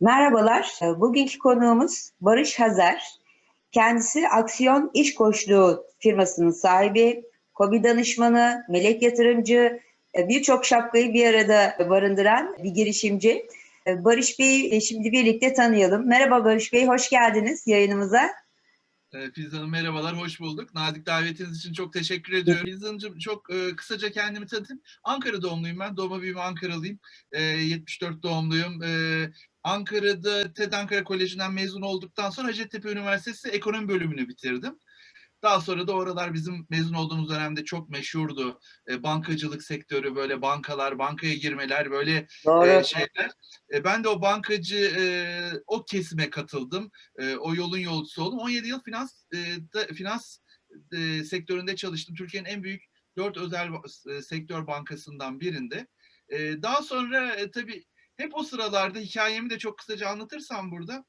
Merhabalar. Bugünkü konuğumuz Barış Hazer. Kendisi Aksiyon İş Koçluğu firmasının sahibi, KOBİ danışmanı, melek yatırımcı, birçok şapkayı bir arada barındıran bir girişimci. Barış Bey'i şimdi birlikte tanıyalım. Merhaba Barış Bey, hoş geldiniz yayınımıza. Ee, Filiz merhabalar, hoş bulduk. Nazik davetiniz için çok teşekkür ediyorum. Filiz çok e, kısaca kendimi tanıtayım. Ankara doğumluyum ben, doğma büyüme Ankaralıyım. E, 74 doğumluyum. E, Ankara'da TED Ankara Koleji'nden mezun olduktan sonra Hacettepe Üniversitesi Ekonomi bölümünü bitirdim. Daha sonra da oralar bizim mezun olduğumuz dönemde çok meşhurdu. E, bankacılık sektörü, böyle bankalar, bankaya girmeler, böyle Doğru. e, şeyler. E, ben de o bankacı, e, o kesime katıldım. E, o yolun yolcusu oldum. 17 yıl finans e, da, finans e, sektöründe çalıştım. Türkiye'nin en büyük dört özel e, sektör bankasından birinde. E, daha sonra e, tabii hep o sıralarda hikayemi de çok kısaca anlatırsam burada.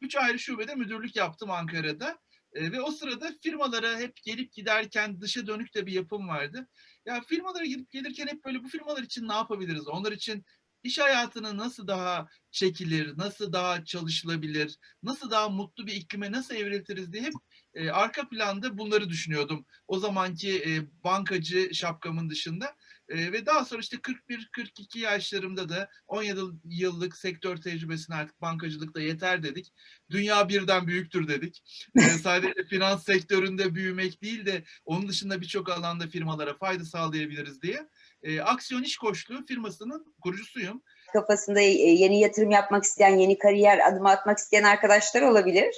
Üç ayrı şubede müdürlük yaptım Ankara'da. E, ve o sırada firmalara hep gelip giderken dışa dönük de bir yapım vardı. Ya firmalara gidip gelirken hep böyle bu firmalar için ne yapabiliriz? Onlar için iş hayatını nasıl daha çekilir, nasıl daha çalışılabilir, nasıl daha mutlu bir iklime nasıl evriltiriz diye hep e, arka planda bunları düşünüyordum. O zamanki e, bankacı şapkamın dışında. E, ve daha sonra işte 41-42 yaşlarımda da 17 yıllık sektör tecrübesine artık bankacılıkta yeter dedik. Dünya birden büyüktür dedik. E, sadece finans sektöründe büyümek değil de onun dışında birçok alanda firmalara fayda sağlayabiliriz diye. E, Aksiyon İş Koçluğu firmasının kurucusuyum. Kafasında e, yeni yatırım yapmak isteyen, yeni kariyer adımı atmak isteyen arkadaşlar olabilir.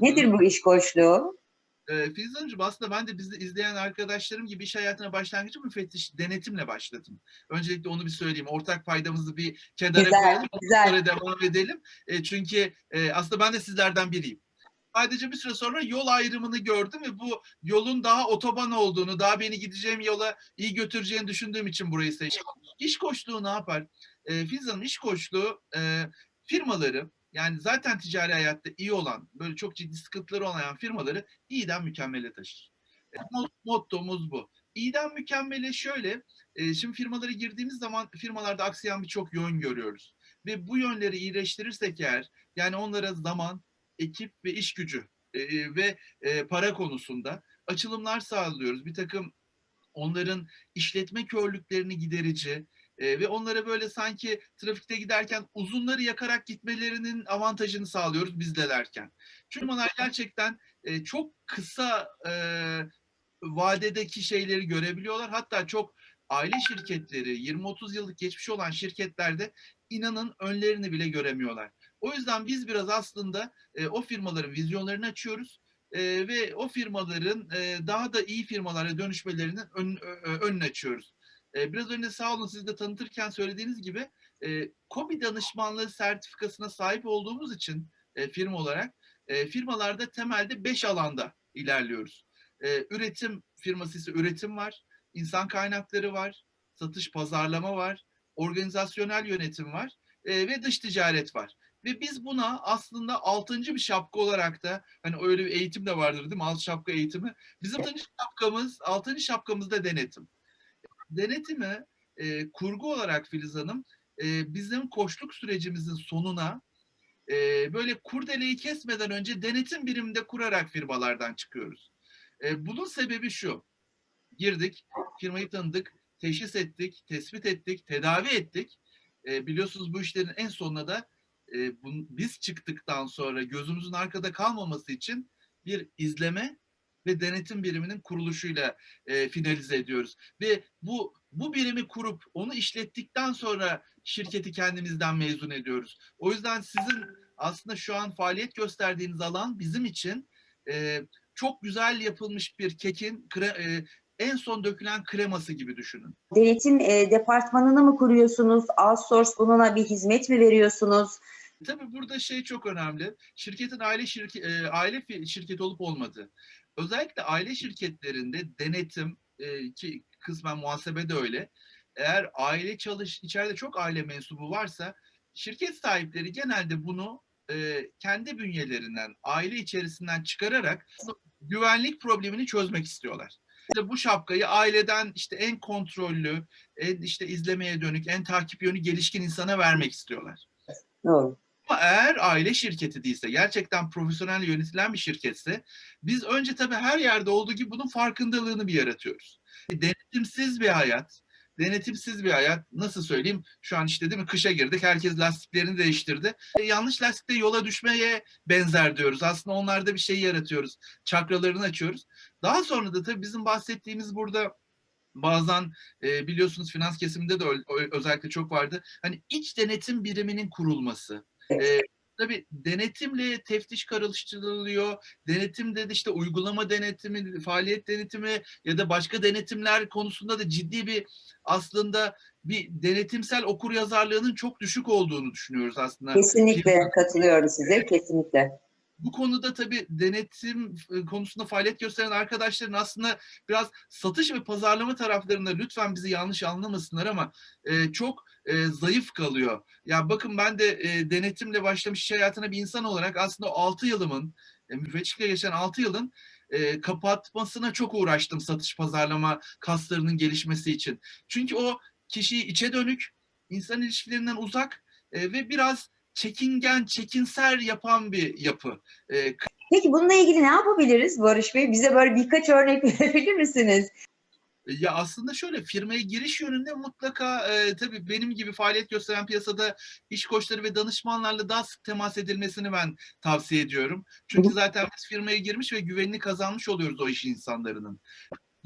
Nedir bu iş koçluğu? E, Filiz Hanımcığım aslında ben de bizi izleyen arkadaşlarım gibi iş hayatına başlangıcı müfettiş denetimle başladım. Öncelikle onu bir söyleyeyim. Ortak paydamızı bir kenara Güzel, koyalım. güzel. Devam edelim. E, çünkü e, aslında ben de sizlerden biriyim. Sadece bir süre sonra yol ayrımını gördüm ve bu yolun daha otoban olduğunu, daha beni gideceğim yola iyi götüreceğini düşündüğüm için burayı seçtim. İş koçluğu ne yapar? E, Filiz Hanım iş koçluğu e, firmaları yani zaten ticari hayatta iyi olan, böyle çok ciddi sıkıntıları olan firmaları iyiden mükemmele taşır. E, mot- Mottomuz bu. İyiden mükemmele şöyle, e, şimdi firmalara girdiğimiz zaman firmalarda aksayan birçok yön görüyoruz. Ve bu yönleri iyileştirirsek eğer, yani onlara zaman, ekip ve iş gücü e, ve para konusunda açılımlar sağlıyoruz. Bir takım onların işletme körlüklerini giderici e, ve onlara böyle sanki trafikte giderken uzunları yakarak gitmelerinin avantajını sağlıyoruz biz delerken. Çünkü onlar gerçekten e, çok kısa e, vadedeki şeyleri görebiliyorlar. Hatta çok aile şirketleri, 20-30 yıllık geçmiş olan şirketlerde inanın önlerini bile göremiyorlar. O yüzden biz biraz aslında e, o firmaların vizyonlarını açıyoruz e, ve o firmaların e, daha da iyi firmalara dönüşmelerinin ön, ö- önünü açıyoruz. E, biraz önce sağ olun siz de tanıtırken söylediğiniz gibi e, KOBİ danışmanlığı sertifikasına sahip olduğumuz için e, firma olarak e, firmalarda temelde 5 alanda ilerliyoruz. E, üretim firması ise üretim var, insan kaynakları var, satış pazarlama var, organizasyonel yönetim var e, ve dış ticaret var. Ve biz buna aslında altıncı bir şapka olarak da hani öyle bir eğitim de vardır değil mi? Alt şapka eğitimi. Bizim altıncı şapkamız, altıncı şapkamız da denetim. Denetimi e, kurgu olarak Filiz Hanım e, bizim koçluk sürecimizin sonuna e, böyle kurdeleyi kesmeden önce denetim biriminde kurarak firmalardan çıkıyoruz. E, bunun sebebi şu. Girdik, firmayı tanıdık, teşhis ettik, tespit ettik, tedavi ettik. E, biliyorsunuz bu işlerin en sonunda da e, bun- biz çıktıktan sonra gözümüzün arkada kalmaması için bir izleme ve denetim biriminin kuruluşuyla e, finalize ediyoruz. Ve bu bu birimi kurup onu işlettikten sonra şirketi kendimizden mezun ediyoruz. O yüzden sizin aslında şu an faaliyet gösterdiğiniz alan bizim için e, çok güzel yapılmış bir kekin kre- e, en son dökülen kreması gibi düşünün. Denetim e, departmanını mı kuruyorsunuz? Outsource bununa bir hizmet mi veriyorsunuz? Tabii burada şey çok önemli. Şirketin aile şirke, e, aile şirketi olup olmadığı. Özellikle aile şirketlerinde denetim e, ki kısmen muhasebe de öyle. Eğer aile çalış içeride çok aile mensubu varsa şirket sahipleri genelde bunu e, kendi bünyelerinden, aile içerisinden çıkararak güvenlik problemini çözmek istiyorlar. İşte bu şapkayı aileden işte en kontrollü, en işte izlemeye dönük, en takip yönü gelişkin insana vermek istiyorlar. Doğru. Ama eğer aile şirketi değilse, gerçekten profesyonel yönetilen bir şirketse biz önce tabii her yerde olduğu gibi bunun farkındalığını bir yaratıyoruz. Denetimsiz bir hayat, denetimsiz bir hayat nasıl söyleyeyim? Şu an işte değil mi kışa girdik. Herkes lastiklerini değiştirdi. E, yanlış lastikle yola düşmeye benzer diyoruz. Aslında onlarda bir şey yaratıyoruz. Çakralarını açıyoruz. Daha sonra da tabii bizim bahsettiğimiz burada bazen e, biliyorsunuz finans kesiminde de özellikle çok vardı. Hani iç denetim biriminin kurulması. E, tabii denetimle teftiş karıştırılıyor. Denetimde de işte uygulama denetimi, faaliyet denetimi ya da başka denetimler konusunda da ciddi bir aslında bir denetimsel okur yazarlığının çok düşük olduğunu düşünüyoruz aslında. Kesinlikle katılıyorum size, kesinlikle. Bu konuda tabii denetim e, konusunda faaliyet gösteren arkadaşların aslında biraz satış ve pazarlama taraflarında lütfen bizi yanlış anlamasınlar ama e, çok e, zayıf kalıyor. Ya bakın ben de e, denetimle başlamış iş hayatına bir insan olarak aslında o 6 yılımın, e, müfetişlikle geçen 6 yılın e, kapatmasına çok uğraştım satış pazarlama kaslarının gelişmesi için. Çünkü o kişiyi içe dönük, insan ilişkilerinden uzak e, ve biraz çekingen, çekinser yapan bir yapı. E, Peki bununla ilgili ne yapabiliriz Barış Bey? Bize böyle birkaç örnek verebilir misiniz? Ya aslında şöyle firmaya giriş yönünde mutlaka e, tabii benim gibi faaliyet gösteren piyasada iş koçları ve danışmanlarla daha sık temas edilmesini ben tavsiye ediyorum. Çünkü zaten biz firmaya girmiş ve güvenini kazanmış oluyoruz o iş insanlarının.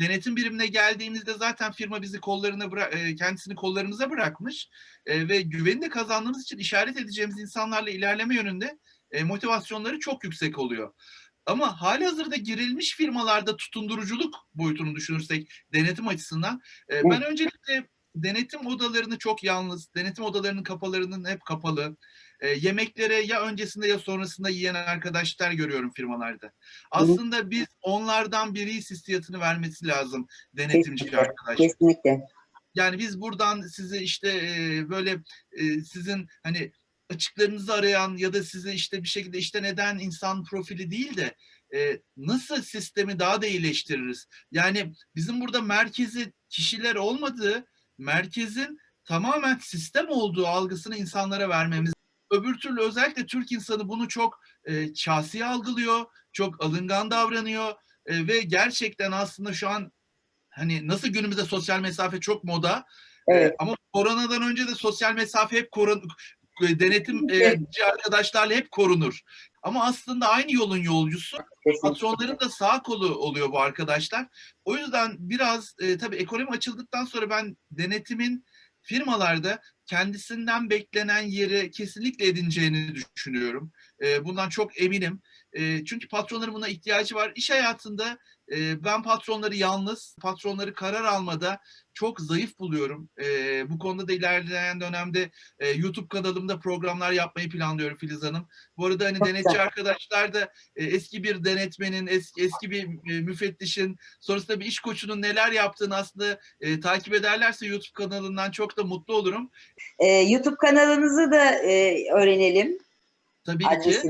Denetim birimine geldiğimizde zaten firma bizi kollarına bıra- e, kendisini kollarımıza bırakmış E, ve güveni de kazandığımız için işaret edeceğimiz insanlarla ilerleme yönünde e, motivasyonları çok yüksek oluyor. Ama hali hazırda girilmiş firmalarda tutunduruculuk boyutunu düşünürsek denetim açısından e, ben öncelikle denetim odalarını çok yalnız, denetim odalarının kapılarının hep kapalı. E, yemeklere ya öncesinde ya sonrasında yiyen arkadaşlar görüyorum firmalarda. Aslında biz onlardan biri hissiyatını vermesi lazım denetimci Kesinlikle, arkadaşlar. Kesinlikle. Yani biz buradan size işte e, böyle e, sizin hani açıklarınızı arayan ya da size işte bir şekilde işte neden insan profili değil de e, nasıl sistemi daha da iyileştiririz? Yani bizim burada merkezi kişiler olmadığı, merkezin tamamen sistem olduğu algısını insanlara vermemiz. Öbür türlü özellikle Türk insanı bunu çok e, şahsi algılıyor, çok alıngan davranıyor e, ve gerçekten aslında şu an hani nasıl günümüzde sosyal mesafe çok moda Evet. ee, ama koronadan önce de sosyal mesafe hep korun denetimci arkadaşlarla hep korunur. Ama aslında aynı yolun yolcusu Kesinlikle. patronların da sağ kolu oluyor bu arkadaşlar. O yüzden biraz e, tabii ekonomi açıldıktan sonra ben denetimin firmalarda kendisinden beklenen yeri kesinlikle edineceğini düşünüyorum. Bundan çok eminim. Çünkü patronların buna ihtiyacı var. İş hayatında e, ben patronları yalnız, patronları karar almada çok zayıf buluyorum. E, bu konuda da ilerleyen dönemde e, YouTube kanalımda programlar yapmayı planlıyorum Filiz Hanım. Bu arada hani Çok denetçi güzel. arkadaşlar da e, eski bir denetmenin, eski, eski bir e, müfettişin, sonrasında bir iş koçunun neler yaptığını aslında e, takip ederlerse YouTube kanalından çok da mutlu olurum. Ee, YouTube kanalınızı da e, öğrenelim. Tabii ki.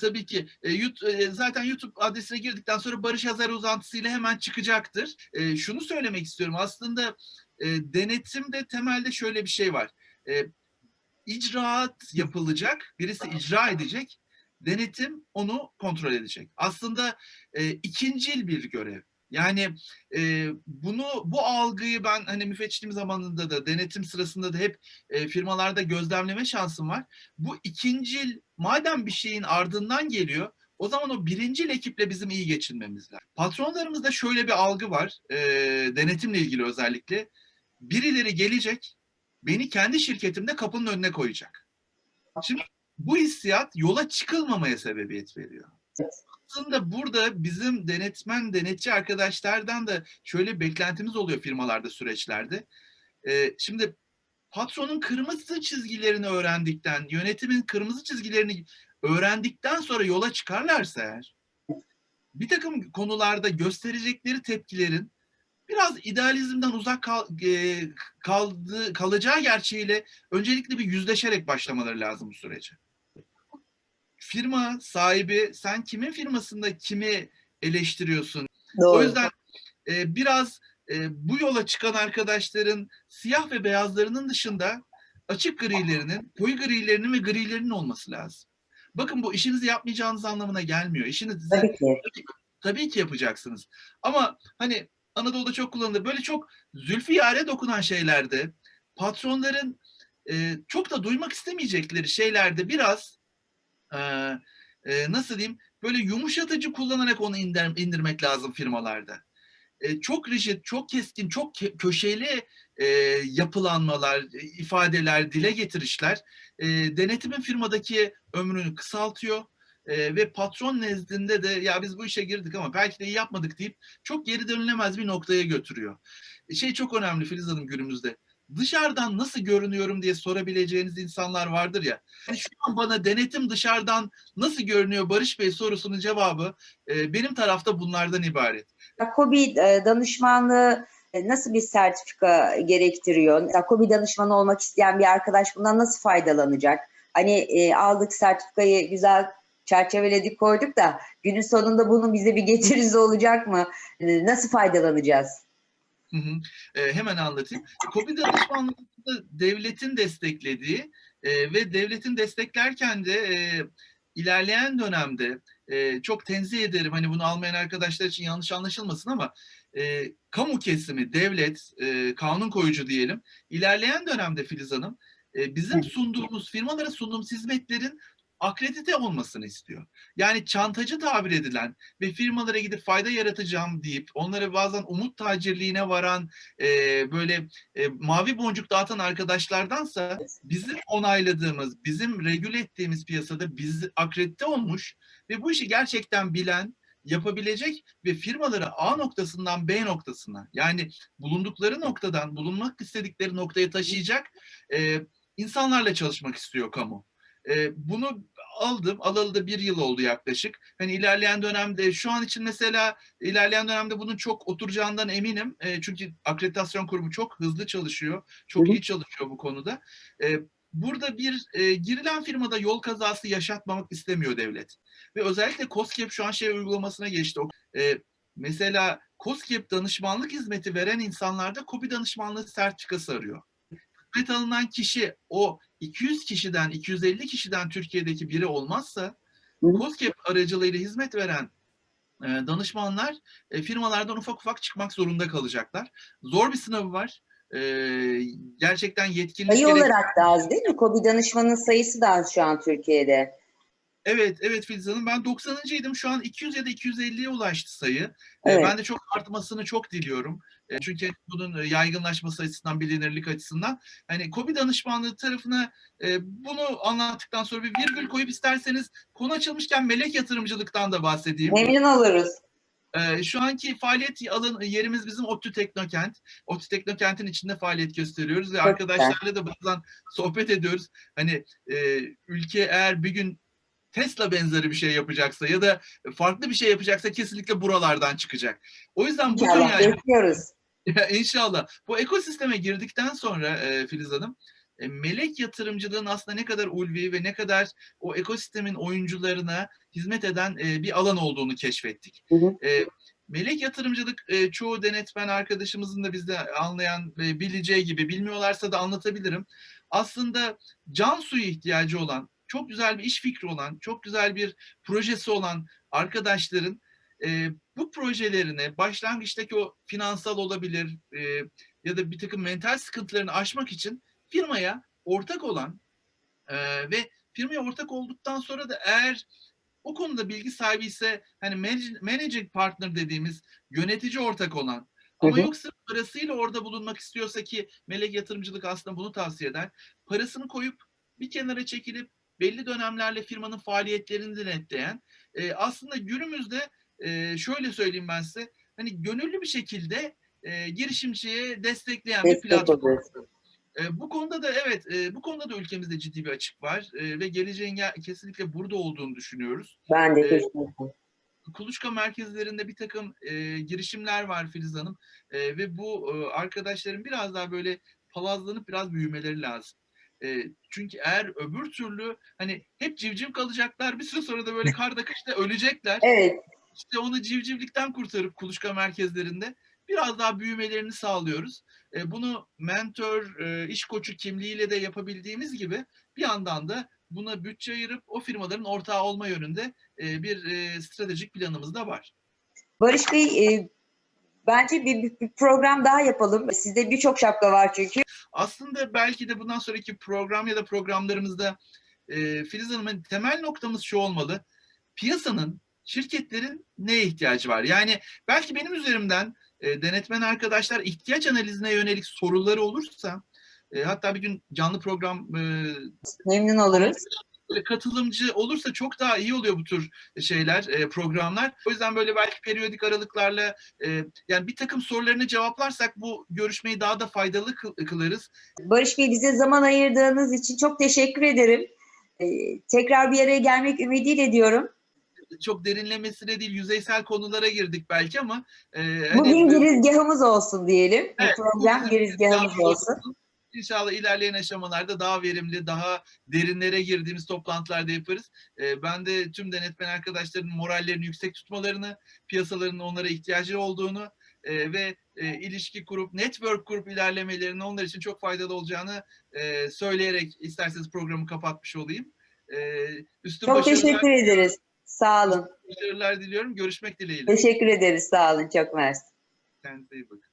Tabii ki. E, Yut- e, zaten YouTube adresine girdikten sonra Barış Hazar uzantısıyla hemen çıkacaktır. E, şunu söylemek istiyorum. Aslında e, denetimde temelde şöyle bir şey var. E, icraat yapılacak, birisi icra edecek, denetim onu kontrol edecek. Aslında e, ikincil bir görev. Yani e, bunu bu algıyı ben hani müfettişliğim zamanında da denetim sırasında da hep e, firmalarda gözlemleme şansım var. Bu ikincil madem bir şeyin ardından geliyor o zaman o birincil ekiple bizim iyi geçinmemiz lazım. Patronlarımızda şöyle bir algı var e, denetimle ilgili özellikle. Birileri gelecek beni kendi şirketimde kapının önüne koyacak. Şimdi bu hissiyat yola çıkılmamaya sebebiyet veriyor. Aslında burada bizim denetmen, denetçi arkadaşlardan da şöyle beklentimiz oluyor firmalarda, süreçlerde. Ee, şimdi patronun kırmızı çizgilerini öğrendikten, yönetimin kırmızı çizgilerini öğrendikten sonra yola çıkarlarsa eğer, bir takım konularda gösterecekleri tepkilerin biraz idealizmden uzak kal, e, kaldı, kalacağı gerçeğiyle öncelikle bir yüzleşerek başlamaları lazım bu sürece. Firma sahibi sen kimin firmasında kimi eleştiriyorsun? Doğru. O yüzden e, biraz e, bu yola çıkan arkadaşların siyah ve beyazlarının dışında açık grilerinin, koyu grilerinin ve grilerinin olması lazım. Bakın bu işinizi yapmayacağınız anlamına gelmiyor. İşinizi Tabii ki. tabii ki yapacaksınız. Ama hani Anadolu'da çok kullanılır. Böyle çok zülfiyare dokunan şeylerde patronların e, çok da duymak istemeyecekleri şeylerde biraz e, e, nasıl diyeyim böyle yumuşatıcı kullanarak onu indir, indirmek lazım firmalarda. E, çok rigid, çok keskin, çok köşeli e, yapılanmalar, ifadeler, dile getirişler e, denetimin firmadaki ömrünü kısaltıyor e, ve patron nezdinde de ya biz bu işe girdik ama belki de iyi yapmadık deyip çok geri dönülemez bir noktaya götürüyor. E, şey çok önemli Filiz Hanım günümüzde. Dışarıdan nasıl görünüyorum diye sorabileceğiniz insanlar vardır ya. Yani şu an bana denetim dışarıdan nasıl görünüyor Barış Bey sorusunun cevabı e, benim tarafta bunlardan ibaret. KOBİ e, danışmanlığı e, nasıl bir sertifika gerektiriyor? KOBİ danışmanı olmak isteyen bir arkadaş bundan nasıl faydalanacak? Hani e, aldık sertifikayı güzel çerçeveledik koyduk da günün sonunda bunun bize bir getirisi olacak mı? E, Nasıl faydalanacağız? Hı hı. E, hemen anlatayım. KOBİ danışmanlığında devletin desteklediği e, ve devletin desteklerken de e, ilerleyen dönemde e, çok tenzih ederim hani bunu almayan arkadaşlar için yanlış anlaşılmasın ama e, kamu kesimi, devlet, e, kanun koyucu diyelim ilerleyen dönemde Filiz Hanım e, bizim sunduğumuz firmalara sunduğumuz hizmetlerin akredite olmasını istiyor. Yani çantacı tabir edilen ve firmalara gidip fayda yaratacağım deyip onlara bazen umut tacirliğine varan e, böyle e, mavi boncuk dağıtan arkadaşlardansa bizim onayladığımız, bizim regüle ettiğimiz piyasada biz akredite olmuş ve bu işi gerçekten bilen, yapabilecek ve firmaları A noktasından B noktasına yani bulundukları noktadan bulunmak istedikleri noktaya taşıyacak e, insanlarla çalışmak istiyor kamu. E, bunu aldım. Alalı da bir yıl oldu yaklaşık. Hani ilerleyen dönemde şu an için mesela ilerleyen dönemde bunun çok oturacağından eminim. E, çünkü akreditasyon kurumu çok hızlı çalışıyor. Çok Hı iyi çalışıyor bu konuda. E, burada bir e, girilen firmada yol kazası yaşatmamak istemiyor devlet. Ve özellikle COSGAP şu an şey uygulamasına geçti. E, mesela COSGAP danışmanlık hizmeti veren insanlarda KOBİ danışmanlığı sertifikası arıyor. Hizmet alınan kişi o 200 kişiden, 250 kişiden Türkiye'deki biri olmazsa. COSGAP aracılığıyla hizmet veren e, danışmanlar e, firmalardan ufak ufak çıkmak zorunda kalacaklar. Zor bir sınavı var. E, gerçekten yetkinlik Sayı gerek- olarak da az değil mi? KOBİ danışmanının sayısı da az şu an Türkiye'de. Evet, evet Filiz Hanım. Ben 90'ıncıydım. Şu an 200 ya da 250'ye ulaştı sayı. E, Evet. Ben de çok artmasını çok diliyorum. E, Çünkü bunun e, yaygınlaşması açısından, bilinirlik açısından. Hani KOBİ danışmanlığı tarafına e, bunu anlattıktan sonra bir virgül koyup isterseniz konu açılmışken melek yatırımcılıktan da bahsedeyim. Memnun oluruz. Ee, şu anki faaliyet alın yerimiz bizim ODTÜ Teknokent. ODTÜ Teknokent'in içinde faaliyet gösteriyoruz ve Çok arkadaşlarla da bazen sohbet ediyoruz. Hani e, ülke eğer bir gün Tesla benzeri bir şey yapacaksa ya da farklı bir şey yapacaksa kesinlikle buralardan çıkacak. O yüzden bu dünyaya bekliyoruz. ya inşallah. Bu ekosisteme girdikten sonra e, Filiz Hanım, e, melek yatırımcılığın aslında ne kadar ulvi ve ne kadar o ekosistemin oyuncularına hizmet eden e, bir alan olduğunu keşfettik. Hı hı. E, melek yatırımcılık e, çoğu denetmen arkadaşımızın da bizde anlayan ve bileceği gibi bilmiyorlarsa da anlatabilirim. Aslında can suyu ihtiyacı olan, çok güzel bir iş fikri olan, çok güzel bir projesi olan arkadaşların e, bu projelerine başlangıçtaki o finansal olabilir e, ya da bir takım mental sıkıntılarını aşmak için firmaya ortak olan e, ve firmaya ortak olduktan sonra da eğer o konuda bilgi sahibi ise hani managing partner dediğimiz yönetici ortak olan ama Hı hı. yoksa parasıyla orada bulunmak istiyorsa ki melek yatırımcılık aslında bunu tavsiye eder. Parasını koyup bir kenara çekilip belli dönemlerle firmanın faaliyetlerini denetleyen e, aslında günümüzde e, şöyle söyleyeyim ben size hani gönüllü bir şekilde e, girişimciye destekleyen bir Destek platform. oluyoruz. E, bu konuda da evet e, bu konuda da ülkemizde ciddi bir açık var e, ve geleceğin kesinlikle burada olduğunu düşünüyoruz. Ben de Ee, kesinlikle. Kuluçka merkezlerinde bir takım e, girişimler var Filiz Hanım E, ve bu e, arkadaşların biraz daha böyle palazlanıp biraz büyümeleri lazım. E, çünkü eğer öbür türlü hani hep civciv kalacaklar bir süre sonra da böyle karda kışta ölecekler. Evet. İşte onu civcivlikten kurtarıp kuluçka merkezlerinde biraz daha büyümelerini sağlıyoruz. E, bunu mentor, e, iş koçu kimliğiyle de yapabildiğimiz gibi bir yandan da buna bütçe ayırıp o firmaların ortağı olma yönünde e, bir e, stratejik planımız da var. Barış Bey e, bence bir, bir- bir program daha yapalım. Sizde birçok şapka var çünkü. Aslında belki de bundan sonraki program ya da programlarımızda e, Filiz Hanım'ın temel noktamız şu olmalı. Piyasanın, şirketlerin neye ihtiyacı var? Yani belki benim üzerimden e, denetmen arkadaşlar ihtiyaç analizine yönelik soruları olursa e, hatta bir gün canlı program e, Memnun oluruz. Katılımcı olursa çok daha iyi oluyor bu tür şeyler, e, programlar. O yüzden böyle belki periyodik aralıklarla e, yani bir takım sorularını cevaplarsak bu görüşmeyi daha da faydalı kıl- kılarız. Barış Bey bize zaman ayırdığınız için çok teşekkür ederim. E, tekrar bir araya gelmek ümidiyle diyorum. çok derinlemesine değil yüzeysel konulara girdik belki ama e, hani Bugün girizgahımız olsun diyelim. Evet, Bu program girizgahımız daha- olsun. İnşallah ilerleyen aşamalarda daha verimli, daha derinlere girdiğimiz toplantılarda yaparız. E, ben de tüm denetmen arkadaşların morallerini yüksek tutmalarını, piyasaların onlara ihtiyacı olduğunu e, ve e, ilişki kurup, network kurup ilerlemelerinin onlar için çok faydalı olacağını e, söyleyerek isterseniz programı kapatmış olayım. E, üstün Çok teşekkür ederiz. Sağ olun. başarılar diliyorum. Görüşmek dileğiyle. Teşekkür ederiz. Sağ olun. Çok mersi. Kendinize iyi bakın.